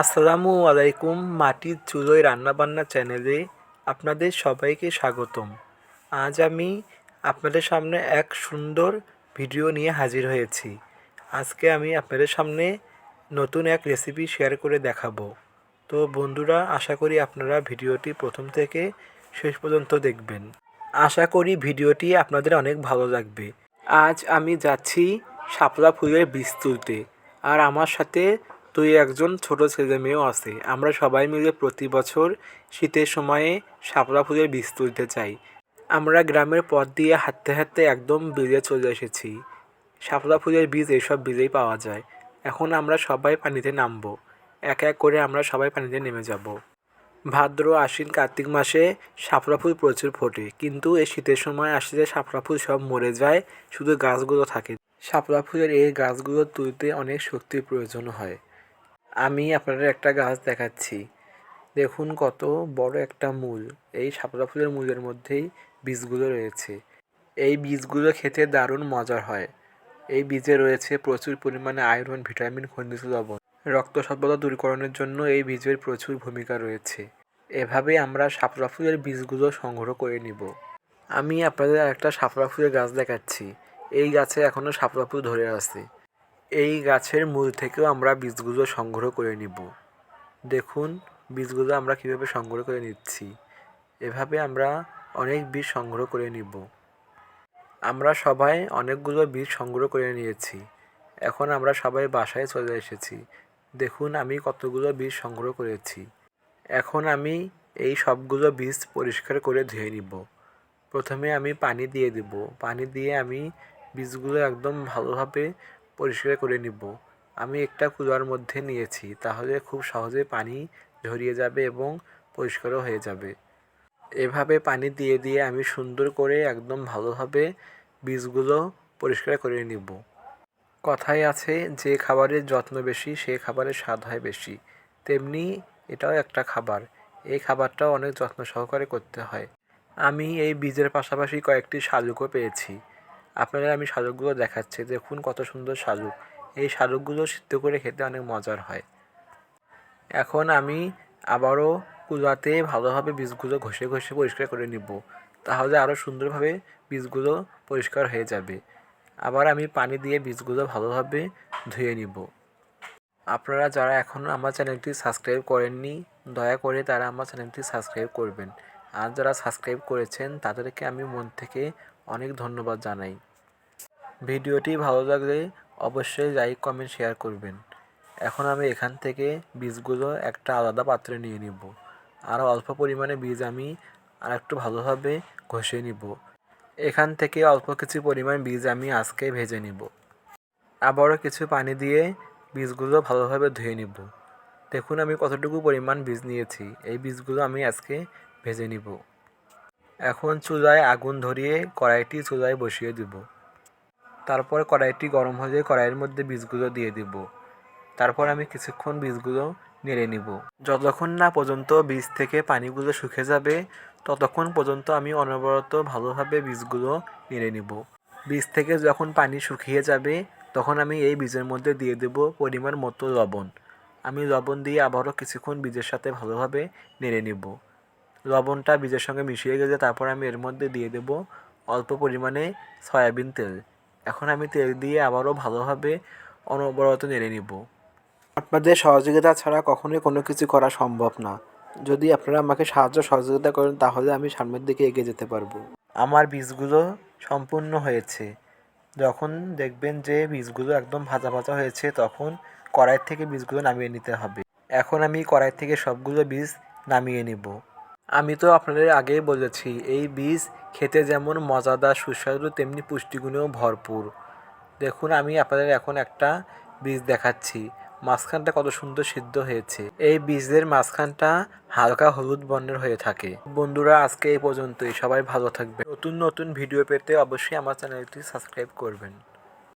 আসসালামু আলাইকুম, মাটির চুলোয় রান্নাবান্না চ্যানেলে আপনাদের সবাইকে স্বাগতম। আজ আমি আপনাদের সামনে এক সুন্দর ভিডিও নিয়ে হাজির হয়েছি। আজকে আমি আপনাদের সামনে নতুন এক রেসিপি শেয়ার করে দেখাবো। তো বন্ধুরা, আশা করি আপনারা ভিডিওটি প্রথম থেকে শেষ পর্যন্ত দেখবেন। আশা করি ভিডিওটি আপনাদের অনেক ভালো লাগবে। আজ আমি যাচ্ছি শাপলা ফুলের বীজ তুলতে আর আমার সাথে তুই একজন ছোট ছেলে মেয়েও আছে। আমরা সবাই মিলে প্রতি বছর শীতের সময়ে শাপলা ফুলের বীজ তুলতে চাই। আমরা গ্রামের পথ দিয়ে হাঁটতে হাঁটতে একদম বিলে চলে এসেছি। শাপলা ফুলের বীজ এইসব বিলেই পাওয়া যায়। এখন আমরা সবাই পানিতে নামবো। এক এক করে আমরা সবাই পানিতে নেমে যাব। ভাদ্র, আশ্বিন, কার্তিক মাসে শাপলা ফুল প্রচুর ফোটে। কিন্তু এই শীতের সময় আসলে শাপলা ফুল সব মরে যায়, শুধু গাছগুলো থাকে। শাপলা ফুলের এই গাছগুলো তুলতে অনেক শক্তির প্রয়োজন হয়। আমি আপনাদের একটা গাছ দেখাচ্ছি। দেখুন কত বড় একটা মূল। এই শাপলা ফুলের মূলের মধ্যেই বীজগুলো রয়েছে। এই বীজগুলো খেতে দারুণ মজার হয়। এই বীজে রয়েছে প্রচুর পরিমাণে আয়রন, ভিটামিন, খনিজ লবণ। রক্ত স্বল্পতা দূরীকরণের জন্য এই বীজের প্রচুর ভূমিকা রয়েছে। এভাবে আমরা শাপলা ফুলের বীজগুলো সংগ্রহ করে নিব। আমি আপনাদের একটা শাপলা ফুলের গাছ দেখাচ্ছি। এই গাছে এখনও শাপলা ফুল ধরে আছে। এই গাছের মূল থেকেও আমরা বীজগুলো সংগ্রহ করে নিব। দেখুন, বীজগুলো আমরা কীভাবে সংগ্রহ করে নিচ্ছি। এভাবে আমরা অনেক বীজ সংগ্রহ করে নিব। আমরা সবাই অনেকগুলো বীজ সংগ্রহ করে নিয়েছি। এখন আমরা সবাই বাসায় চলে এসেছি। দেখুন, আমি কতগুলো বীজ সংগ্রহ করেছি। এখন আমি এই সবগুলো বীজ পরিষ্কার করে ধুয়ে নিব। প্রথমে আমি পানি দিয়ে দেব। পানি দিয়ে আমি বীজগুলো একদম ভালোভাবে পরিষ্কার করে নিব। আমি একটা কুলার মধ্যে নিয়েছি, তাহলে খুব সহজে পানি ঝরিয়ে যাবে এবং পরিষ্কারও হয়ে যাবে। এভাবে পানি দিয়ে দিয়ে আমি সুন্দর করে একদম ভালোভাবে বীজগুলো পরিষ্কার করে নিব। কথায় আছে, যে খাবারের যত্ন বেশি, সে খাবারের স্বাদ হয় বেশি। তেমনি এটাও একটা খাবার। এই খাবারটাও অনেক যত্ন সহকারে করতে হয়। আমি এই বীজের পাশাপাশি কয়েকটি শালুকও পেয়েছি। আপনাদের আমি শালুকগুলো দেখাচ্ছি, দেখুন কত সুন্দর শালুক এই শালুকগুলো সিদ্ধ করে খেতে অনেক মজার হয়। এখন আমি আবারও কুলাতে ভালোভাবে বীজগুলো ঘষে ঘষে পরিষ্কার করে নিব, তাহলে আরও সুন্দরভাবে বীজগুলো পরিষ্কার হয়ে যাবে। আবার আমি পানি দিয়ে বীজগুলো ভালোভাবে ধুয়ে নিব। আপনারা যারা এখনও আমার চ্যানেলটি সাবস্ক্রাইব করেননি, দয়া করে তারা আমার চ্যানেলটি সাবস্ক্রাইব করবেন। আর যারা সাবস্ক্রাইব করেছেন, তাদেরকে আমি মন থেকে অনেক ধন্যবাদ জানাই। ভিডিওটি ভালো লাগলে অবশ্যই লাইক, কমেন্ট, শেয়ার করবেন। এখন আমি এখান থেকে বীজগুলো একটা আলাদা পাত্রে নিয়ে নিব। আর অল্প পরিমাণে বীজ আমি আর একটু ভালোভাবে ঘষে নিব। এখান থেকে অল্প কিছু পরিমাণ বীজ আমি আজকে ভেজে নিব। আবারও কিছু পানি দিয়ে বীজগুলো ভালোভাবে ধুয়ে নিব। দেখুন আমি কতটুকু পরিমাণ বীজ নিয়েছি। এই বীজগুলো আমি আজকে ভেজে নিব। এখন চুলায় আগুন ধরিয়ে কড়াইটি চুলায় বসিয়ে দিব। তারপর কড়াইটি গরম হলে কড়াইয়ের মধ্যে বীজগুলো দিয়ে দিব। তারপর আমি কিছুক্ষণ বীজগুলো নেড়ে নিব। যতক্ষণ না পর্যন্ত বীজ থেকে পানিগুলো শুকে যাবে, ততক্ষণ পর্যন্ত আমি অনবরত ভালোভাবে বীজগুলো নেড়ে নিব। বীজ থেকে যখন পানি শুকিয়ে যাবে, তখন আমি এই বীজের মধ্যে দিয়ে দেব পরিমাণ মতো লবণ। আমি লবণ দিয়ে আবারও কিছুক্ষণ বীজের সাথে ভালোভাবে নেড়ে নিব। লবণটা বীজের সঙ্গে মিশিয়ে গেলে তারপর আমি এর মধ্যে দিয়ে দেব অল্প পরিমাণে সয়াবিন তেল। এখন আমি তেল দিয়ে আবারও ভালোভাবে অনবরত নেড়ে নিব। আপনাদের সহযোগিতা ছাড়া কখনোই কোনো কিছু করা সম্ভব না। যদি আপনারা আমাকে সাহায্য সহযোগিতা করেন, তাহলে আমি সামনের দিকে এগিয়ে যেতে পারব। আমার বীজগুলো সম্পূর্ণ হয়েছে। যখন দেখবেন যে বীজগুলো একদম ভাজা ভাজা হয়েছে, তখন কড়াই থেকে বীজগুলো নামিয়ে নিতে হবে। এখন আমি কড়াই থেকে সবগুলো বীজ নামিয়ে নিব। আমি তো আপনাদের আগেই বলেছি, এই বীজ খেতে যেমন মজাদার, সুস্বাদু, তেমনি পুষ্টিগুণেও ভরপুর। দেখুন, আমি আপনাদের এখন একটা বীজ দেখাচ্ছি। মাঝখানটা কত সুন্দর সিদ্ধ হয়েছে। এই বীজের মাঝখানটা হালকা হলুদ বর্ণের হয়ে থাকে। বন্ধুরা, আজকে এই পর্যন্তই। সবাই ভালো থাকবে নতুন নতুন ভিডিও পেতে অবশ্যই আমার চ্যানেলটি সাবস্ক্রাইব করবেন।